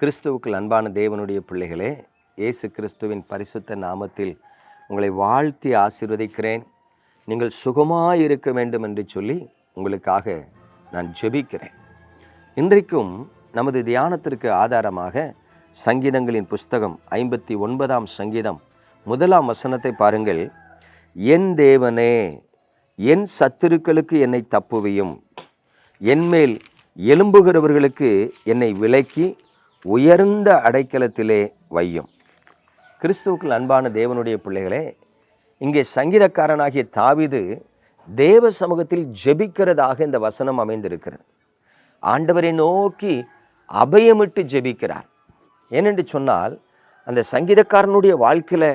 கிறிஸ்துவுக்குள் அன்பான தேவனுடைய பிள்ளைகளே இயேசு கிறிஸ்துவின் பரிசுத்த நாமத்தில் உங்களை வாழ்த்தி ஆசீர்வதிக்கிறேன். நீங்கள் சுகமாக இருக்க வேண்டும் என்று சொல்லி உங்களுக்காக நான் ஜெபிக்கிறேன். இன்றைக்கும் நமது தியானத்திற்கு ஆதாரமாக சங்கீதங்களின் புஸ்தகம் ஐம்பத்தி ஒன்பதாம் சங்கீதம் முதலாம் வசனத்தை பாருங்கள். என் தேவனே என் சத்துருக்களுக்கு என்னை தப்புவியும். என்மேல் எலும்புகிறவர்களுக்கு என்னை விலக்கி உயர்ந்த அடைக்கலத்திலே வையும். கிறிஸ்துவுக்குள் அன்பான தேவனுடைய பிள்ளைகளே இங்கே சங்கீதக்காரனாகிய தாவிது தேவ சமூகத்தில் ஜெபிக்கிறதாக இந்த வசனம் அமைந்திருக்கிறது. ஆண்டவரை நோக்கி அபயமிட்டு ஜெபிக்கிறார். ஏனென்று சொன்னால் அந்த சங்கீதக்காரனுடைய வாழ்க்கையில்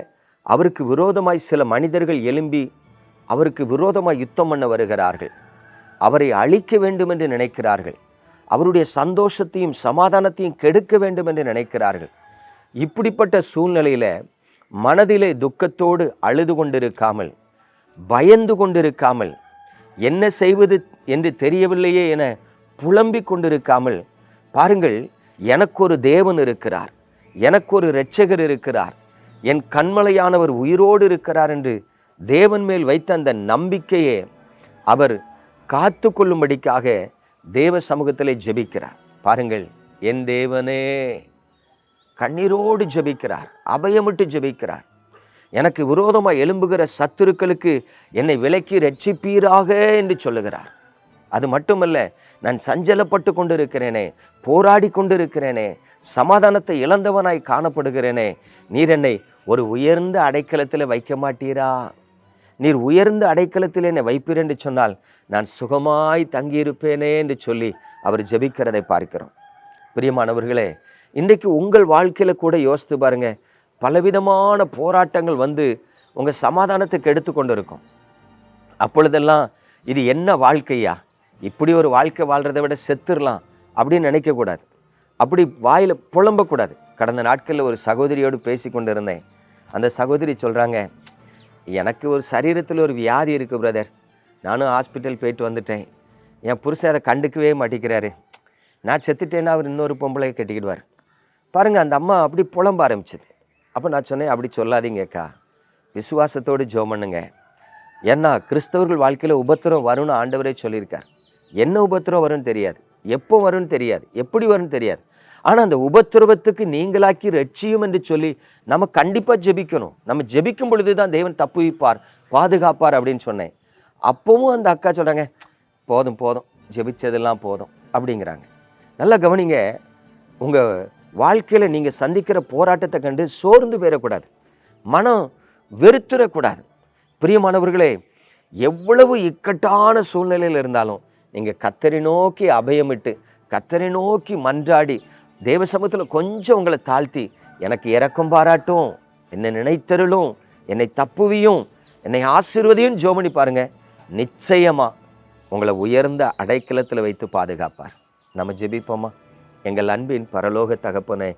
அவருக்கு விரோதமாய் சில மனிதர்கள் எழும்பி அவருக்கு விரோதமாய் யுத்தம் பண்ண வருகிறார்கள். அவரை அழிக்க வேண்டும் என்று நினைக்கிறார்கள். அவருடைய சந்தோஷத்தையும் சமாதானத்தையும் கெடுக்க வேண்டும் என்று நினைக்கிறார்கள். இப்படிப்பட்ட சூழ்நிலையில் மனதிலே துக்கத்தோடு அழுது கொண்டிருக்காமல் பயந்து கொண்டிருக்காமல் என்ன செய்வது என்று தெரியவில்லையே என புலம்பிக் கொண்டிருக்காமல் பாருங்கள் எனக்கொரு தேவன் இருக்கிறார் எனக்கொரு இரட்சகர் இருக்கிறார் என் கண்மலையானவர் உயிரோடு இருக்கிறார் என்று தேவன் மேல் வைத்த அந்த நம்பிக்கையே அவர் காத்து கொள்ளும்படிக்காக தேவ சமூகத்திலே ஜெபிக்கிறார். பாருங்கள் என் தேவனே கண்ணீரோடு ஜெபிக்கிறார் அபயமிட்டு ஜெபிக்கிறார். எனக்கு விரோதமாக எழும்புகிற சத்துருக்களுக்கு என்னை விலக்கி ரட்சிப்பீராக என்று சொல்லுகிறார். அது மட்டுமல்ல நான் சஞ்சலப்பட்டு கொண்டிருக்கிறேனே போராடி கொண்டிருக்கிறேனே சமாதானத்தை இழந்தவனாய் காணப்படுகிறேனே நீர் என்னை ஒரு உயர்ந்த அடைக்கலத்தில் வைக்க மாட்டீரா? நீர் உயர்ந்த அடைக்கலத்தில் என்னை வைப்பீர் என்று சொன்னால் நான் சுகமாய் தங்கியிருப்பேனே என்று சொல்லி அவர் ஜெபிக்கிறதை பார்க்கிறோம். பிரியமானவர்களே இன்றைக்கு உங்கள் வாழ்க்கையில் கூட யோசித்து பாருங்க பலவிதமான போராட்டங்கள் வந்து உங்கள் சமாதானத்துக்கு எடுத்து கொண்டு இருக்கும் அப்பொழுதெல்லாம் இது என்ன வாழ்க்கையா? இப்படி ஒரு வாழ்க்கை வாழ்கிறத விட செத்துடலாம் அப்படின்னு நினைக்கக்கூடாது. அப்படி வாயில் புலம்பக்கூடாது. கடந்த நாட்களில் ஒரு சகோதரியோடு பேசி கொண்டு இருந்தேன் அந்த சகோதரி சொல்கிறாங்க எனக்கு ஒரு சரீரத்தில் ஒரு வியாதி இருக்குது பிரதர் நானும் ஹாஸ்பிட்டல் போயிட்டு வந்துட்டேன். என் புருஷன் அதை கண்டுக்கவே மாட்டேங்கிறாரு. நான் செத்துட்டேன்னா அவர் இன்னொரு பொம்பளை கட்டிக்கிடுவார். பாருங்கள் அந்த அம்மா அப்படி புலம்ப ஆரம்பிச்சது. அப்போ நான் சொன்னேன் அப்படி சொல்லாதீங்கக்கா விசுவாசத்தோடு ஜெபம் பண்ணுங்க. ஏன்னா கிறிஸ்தவர்கள் வாழ்க்கையில் உபத்திரம் வரும்னு ஆண்டவரே சொல்லியிருக்கார். என்ன உபத்திரம் வரும்னு தெரியாது. எப்போ வரும்னு தெரியாது. எப்படி வரும்னு தெரியாது. ஆனால் அந்த உபத்திரவத்துக்கு நீங்களாக்கி ரட்சியும் என்று சொல்லி நம்ம கண்டிப்பாக ஜெபிக்கணும். நம்ம ஜெபிக்கும் பொழுது தான் தேவன் தப்புவிப்பார் பாதுகாப்பார் அப்படின்னு சொன்னேன். அப்போவும் அந்த அக்கா சொல்கிறாங்க போதும் போதும் ஜெபிச்சதெல்லாம் போதும் அப்படிங்கிறாங்க. நல்லா கவனிங்க உங்கள் வாழ்க்கையில் நீங்கள் சந்திக்கிற போராட்டத்தை கண்டு சோர்ந்து போயிடக்கூடாது. மனம் வெறுத்துறக்கூடாது. பிரியமானவர்களே எவ்வளவு இக்கட்டான சூழ்நிலையில் இருந்தாலும் நீங்கள் கத்தரை நோக்கி அபயமிட்டு கத்தரை நோக்கி மன்றாடி தேவ சமூகத்தில் கொஞ்சம் உங்களை தாழ்த்தி எனக்கு இறக்கம் பாராட்டும் என்னை நினைத்தருளும் என்னை தப்புவியும் என்னை ஆசிர்வதையும் ஜோமணி பாருங்க. நிச்சயமா உங்களை உயர்ந்த அடைக்கலத்தில் வைத்து பாதுகாப்பார். நம்ம ஜெபிப்போமா? எங்கள் அன்பின் பரலோக தகப்பனே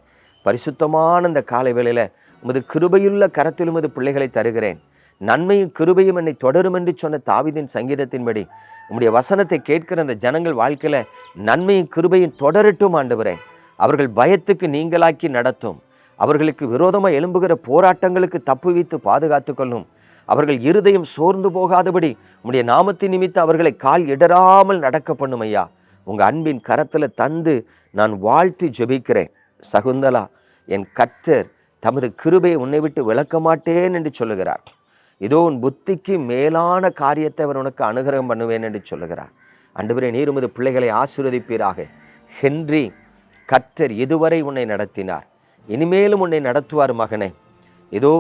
பரிசுத்தமான இந்த காலை வேளையில் உமது கிருபையுள்ள கரத்திலும் உமது பிள்ளைகளை தருகிறேன். நன்மையும் கிருபையும் என்னை தொடரும் என்று சொன்ன தாவிதின் சங்கீதத்தின்படி உம்முடைய வசனத்தை கேட்கிற அந்த ஜனங்கள் வாழ்க்கையில் நன்மையும் கிருபையும் தொடரட்டும் ஆண்டவரே. அவர்கள் பயத்துக்கு நீங்களாக்கி நடத்தும். அவர்களுக்கு விரோதமாக எழும்புகிற போராட்டங்களுக்கு தப்புவித்து பாதுகாத்து கொள்ளும். அவர்கள் இருதயம் சோர்ந்து போகாதபடி உம்முடைய நாமத்தின் நிமித்த அவர்களை கால் இடராமல் நடக்க பண்ணும் ஐயா. உங்கள் அன்பின் கரத்தில் தந்து நான் வாழ்த்தி ஜெபிக்கிறேன். சகுந்தலா என் கத்தர் தமது கிருபையை உன்னை விட்டு விளக்க மாட்டேன் என்று சொல்லுகிறார். இதோ உன் புத்திக்கு மேலான காரியத்தை அவர் உனக்கு அனுகிரகம் பண்ணுவேன் என்று சொல்லுகிறார். அன்றுவரே நீர் உமது பிள்ளைகளை ஆசீர்வதிப்பீராக. ஹென்றி கர்த்தர் இதுவரை உன்னை நடத்தினார்? இனிமேலும் உன்னை நடத்துவார் மகனே. ஏதோ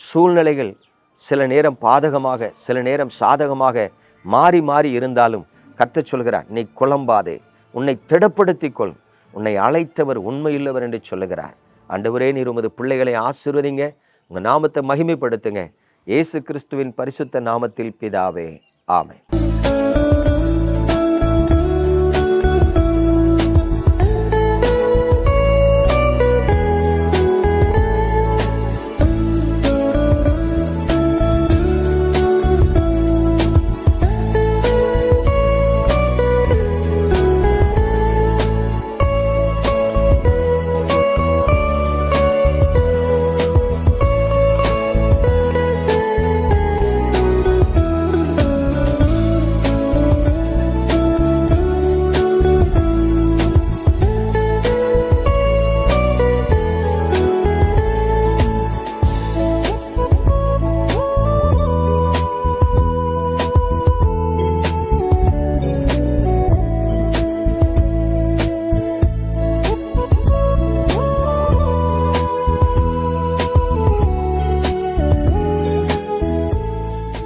சூழ்நிலைகள் சில நேரம் பாதகமாக சில நேரம் சாதகமாக மாறி மாறி இருந்தாலும் கர்த்தர் சொல்கிறார் நீ குழம்பாதே. உன்னை திடப்படுத்தி கொள் உன்னை அழைத்தவர் உண்மையுள்ளவர் என்று சொல்லுகிறார். அண்டவரே நீர் உமது பிள்ளைகளை ஆசீர்வதிங்க. உங்கள் நாமத்தை மகிமைப்படுத்துங்க. இயேசு கிறிஸ்துவின் பரிசுத்த நாமத்தில் பிதாவே. ஆமை